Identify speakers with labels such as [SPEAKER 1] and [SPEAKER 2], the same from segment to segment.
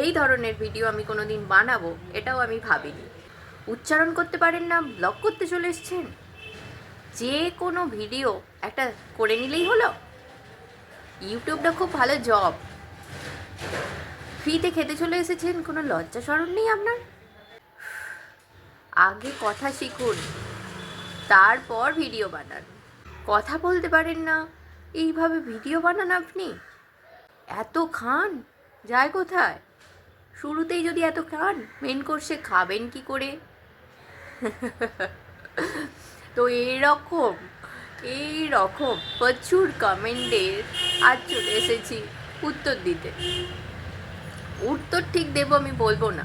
[SPEAKER 1] এই ধরনের ভিডিও আমি কোনো দিন বানাবো, এটাও আমি ভাবিনি। উচ্চারণ করতে পারেন না ব্লগ করতে চলে এসছেন। যে কোনো ভিডিও একটা করে নিলেই হলো। ইউটিউবটা খুব ভালো জব ফ্রিতে খেতে চলে এসেছেন, কোনো লজ্জা সরণ নেই আপনার? আগে কথা শিখুন, তারপর ভিডিও বানান। কথা বলতে পারেন না, এইভাবে ভিডিও বানান আপনি। এত খান, যায় কোথায়? শুরুতেই যদি এত খান মেন কোর্সে খাবেন কি করে? তো এইরকম এই রকম প্রচুর কমেন্টের আজ চলে এসেছি উত্তর দিতে। উত্তর ঠিক দেবো আমি বলব না।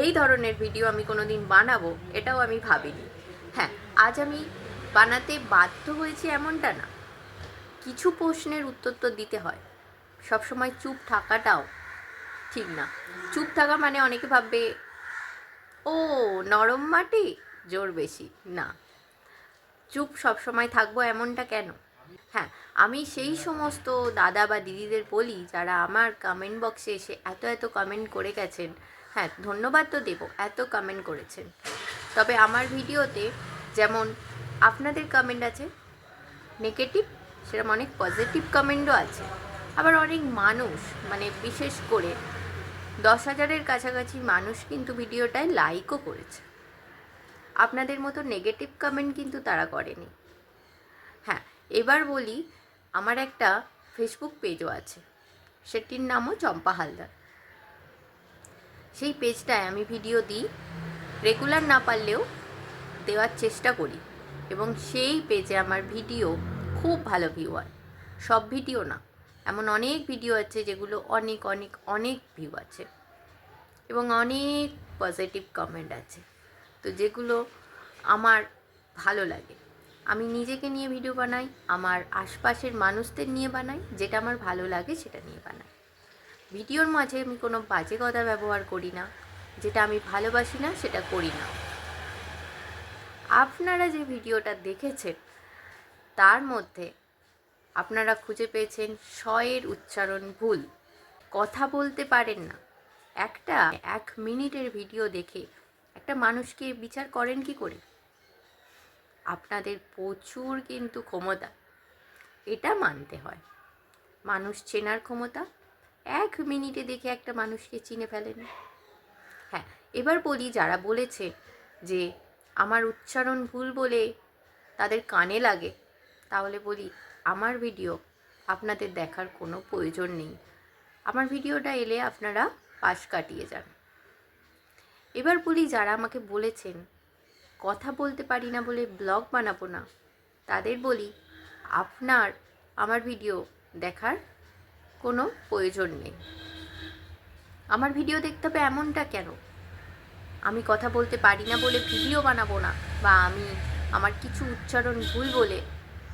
[SPEAKER 1] এই ধরনের ভিডিও আমি কোনো দিন বানাবো, এটাও আমি ভাবিনি। হ্যাঁ আজ আমি বানাতে বাধ্য হয়েছি এমনটা না। কিছু প্রশ্নের উত্তর তো দিতে হয়। সবসময় চুপ থাকাটাও ঠিক না। চুপ থাকা মানে অনেকে ভাববে, ও, নরম মাটি? জোর বেশি। না। চুপ সবসময় থাকব এমনটা কেন? হ্যাঁ আমি সেই সমস্ত দাদা বা দিদিদের বলি যারা আমার কমেন্ট বক্সে এসে এত এত কমেন্ট করে গেছেন। হ্যাঁ ধন্যবাদ তো দেবো, এত কমেন্ট করেছেন। তবে আমার ভিডিওতে যেমন আপনাদের কমেন্ট আছে নেগেটিভ সেরকম অনেক পজিটিভ কমেন্টও আছে। আবার অনেক মানুষ মানে বিশেষ করে দশ হাজারের কাছাকাছি মানুষ কিন্তু ভিডিওটায় লাইকও করেছে। আপনাদের মতো নেগেটিভ কমেন্ট কিন্তু তারা করেনি। হ্যাঁ এবার বলি, আমার একটা ফেসবুক পেজও আছে। সেটির নামও চম্পা হালদার। সেই পেজটায় আমি ভিডিও দিই। রেগুলার না পারলেও দেওয়ার চেষ্টা করি এবং সেই পেজে আমার ভিডিও খুব ভালো ভিউ হয়। সব ভিডিও না। এমন অনেক ভিডিও আছে যেগুলো অনেক অনেক অনেক ভিউ আছে। এবং অনেক পজিটিভ কমেন্ট আছে। তো যেগুলো আমার ভালো লাগে। আমি নিজেকে নিয়ে ভিডিও বানাই, আমার আশপাশের মানুষদের নিয়ে বানাই, যেটা আমার ভালো লাগে সেটা নিয়ে বানাই। ভিডিওর মাঝে আমি কোনো বাজে কথা ব্যবহার করি না, যেটা আমি ভালোবাসি না সেটা করি না। আপনারা যে ভিডিওটা দেখেছেন, তার মধ্যে আপনারা খুঁজে পেয়েছেন শয়ের উচ্চারণ ভুল। কথা বলতে পারেন না। একটা এক মিনিটের ভিডিও দেখে একটা মানুষকে বিচার করেন কি করে? আপনাদের প্রচুর কিন্তু ক্ষমতা। এটা মানতে হয়। মানুষ চেনার ক্ষমতা। এক মিনিটে দেখে একটা মানুষকে চিনে ফেলেন। হ্যাঁ এবার বলি যারা বলেছে যে আমার উচ্চারণ ভুল বলে তাদের কানে লাগে, তাহলে বলি আমার ভিডিও আপনাদের দেখার কোনো প্রয়োজন নেই। আমার ভিডিওটা এলে আপনারা পাশ কাটিয়ে যান। এবার বলি যারা আমাকে বলেছেন, কথা বলতে পারি না বলে ব্লগ বানাবো না তাদের বলি, আপনার আমার ভিডিও দেখার কোনো প্রয়োজন নেই। আমার ভিডিও দেখতে হবে এমনটা কেন? আমি কথা বলতে পারি না বলে ভিডিও বানাবো না, বা আমি আমার কিছু উচ্চারণ ভুল বলে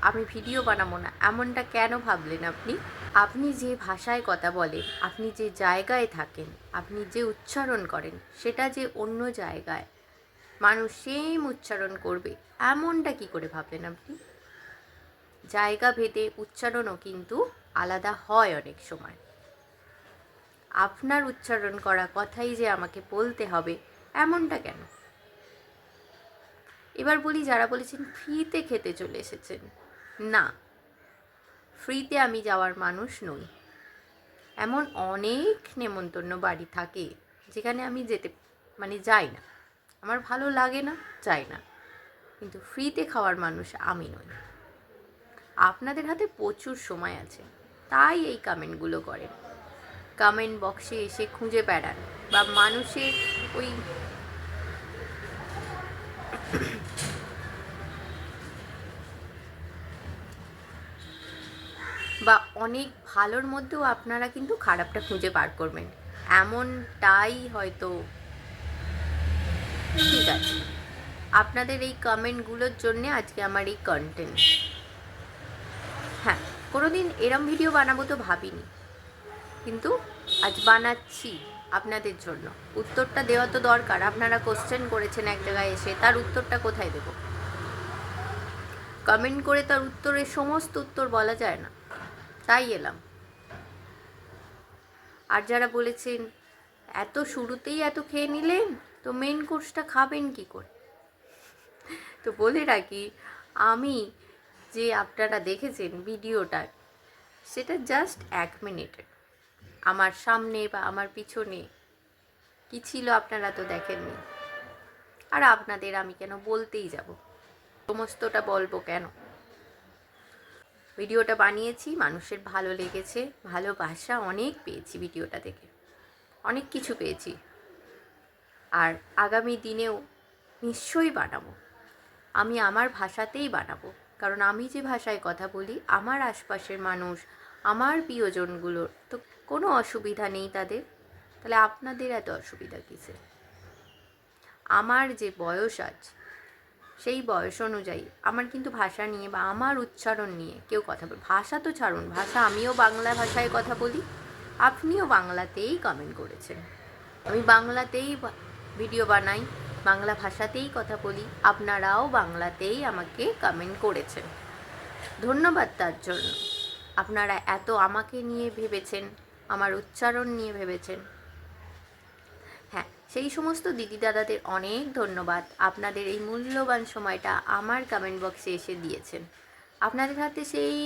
[SPEAKER 1] আমি ভিডিও বানাবো না, এমনটা কেন ভাবলেন আপনি? আপনি যে ভাষায় কথা বলেন, আপনি যে জায়গায় থাকেন, আপনি যে উচ্চারণ করেন, সেটা যে অন্য জায়গায়। মানুষ সেম উচ্চারণ করবে, এমনটা কি করে ভাবলেন আপনি? জায়গা ভেদে উচ্চারণও কিন্তু আলাদা হয় অনেক সময়। আপনার উচ্চারণ করা কথাই যে আমাকে বলতে হবে, এমনটা কেন? এবার বলি, যারা বলেছেন ফ্রিতে খেতে চলে এসেছেন না, ফ্রিতে আমি যাওয়ার মানুষ নই। এমন অনেক নেমন্তন্ন বাড়ি থাকে যেখানে আমি যেতে মানে যাই না। আমার ভালো লাগে না, যাই না। কিন্তু ফ্রিতে খাওয়ার মানুষ আমি নই। আপনাদের হাতে প্রচুর সময় আছে, তাই এই কমেন্টগুলো করেন। কমেন্ট বক্সে এসে খুঁজে বেড়ান বা মানুষের ওই বা অনেক ভালোর মধ্যেও আপনারা কিন্তু খারাপটা খুঁজে বার করবেন। এমনটাই হয়তো ঠিক আছে। আপনাদের এই কমেন্টগুলোর জন্যে আজকে আমার এই কন্টেন্ট হ্যাঁ দিন এরম ভিডিও বানাবো তো ভাবিনি। কিন্তু আজ বানাচ্ছি আপনাদের জন্য। উত্তরটা দেওয়া তো দরকার। আপনারা কোশ্চেন করেছেন এক জায়গায় এসে, তার উত্তরটা কোথায় দেব? কমেন্ট করে তার উত্তরের সমস্ত উত্তর বলা যায় না। তাই এলাম। আর যারা বলেছেন, এত শুরুতেই এত খেয়ে নিলেন, তো মেন কোর্সটা খাবেন কি করে? তো বলে রাখি, আমি যে আপনারা দেখেছেন ভিডিওটা, সেটা জাস্ট এক মিনিটের আমার সামনে বা আমার পিছনে কি ছিল আপনারা তো দেখেননি। আর আপনাদের আমি কেন বলতেই যাব? সমস্তটা বলব কেন? ভিডিওটা বানিয়েছি, মানুষের ভালো লেগেছে ভালোবাসা অনেক পেয়েছি ভিডিওটা থেকে অনেক কিছু পেয়েছি। আর আগামী দিনেও নিশ্চয়ই বানাবো। আমি আমার ভাষাতেই বানাবো, কারণ আমি যে ভাষায় কথা বলি, আমার আশপাশের মানুষ, আমার প্রিয়জনগুলোর তো কোনো অসুবিধা নেই তাদের। তাহলে আপনাদের এত অসুবিধা কিসে আমার যে বয়স আছে সেই বয়স অনুযায়ী। আমার কিন্তু ভাষা নিয়ে বা আমার উচ্চারণ নিয়ে কেউ কথা বলে ভাষা তো ছাড়ুন, ভাষা আমিও বাংলা ভাষায় কথা বলি। আপনিও বাংলাতেই কমেন্ট করেছেন। আমি বাংলাতেই ভিডিও বানাই, বাংলা ভাষাতেই কথা বলি। আপনারাও বাংলাতেই আমাকে কমেন্ট করেছেন। ধন্যবাদ তার জন্য। আপনারা এত আমাকে নিয়ে ভেবেছেন, আমার উচ্চারণ নিয়ে ভেবেছেন। সেই সমস্ত দিদি দাদাদের অনেক ধন্যবাদ। আপনাদের এই মূল্যবান সময়টা আমার কমেন্ট বক্সে এসে দিয়েছেন। আপনাদের হাতে সেই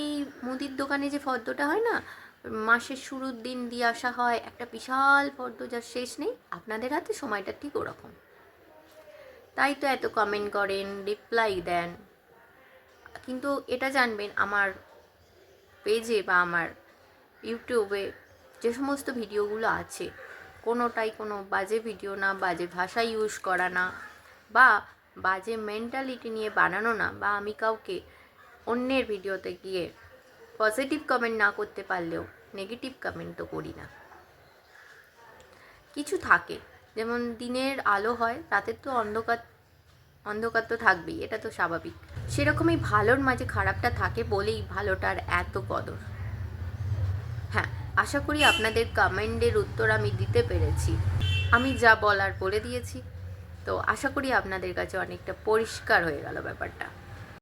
[SPEAKER 1] মুদির দোকানে যে ফর্দটা হয় না, মাসের শুরুর দিন দিয়ে আসা হয়, একটা বিশাল ফর্দ যার শেষ নেই, আপনাদের হাতে সময়টা ঠিক ওরকম। তাই তো এত কমেন্ট করেন রিপ্লাই দেন। কিন্তু এটা জানবেন আমার পেজে বা আমার ইউটিউবে যে সমস্ত ভিডিওগুলো আছে কোনোটাই কোনো বাজে ভিডিও না, বাজে ভাষা ইউজ করা না বা বাজে মেন্টালিটি নিয়ে বানানো না বা আমি কাউকে অন্যের ভিডিওতে গিয়ে পজিটিভ কমেন্ট না করতে পারলেও নেগেটিভ কমেন্ট তো করি না। কিছু থাকে, যেমন দিনের আলো হয়, রাতের তো অন্ধকার অন্ধকার তো থাকবেই, এটা তো স্বাভাবিক। সেরকমই ভালোর মাঝে খারাপটা থাকে বলেই ভালোটার এত কদর। হ্যাঁ আশা করি আপনাদের কমেন্টের উত্তর আমি দিতে পেরেছি। আমি যা বলার বলে দিয়েছি। তো আশা করি আপনাদের কাছে অনেকটা পরিষ্কার হয়ে গেল ব্যাপারটা।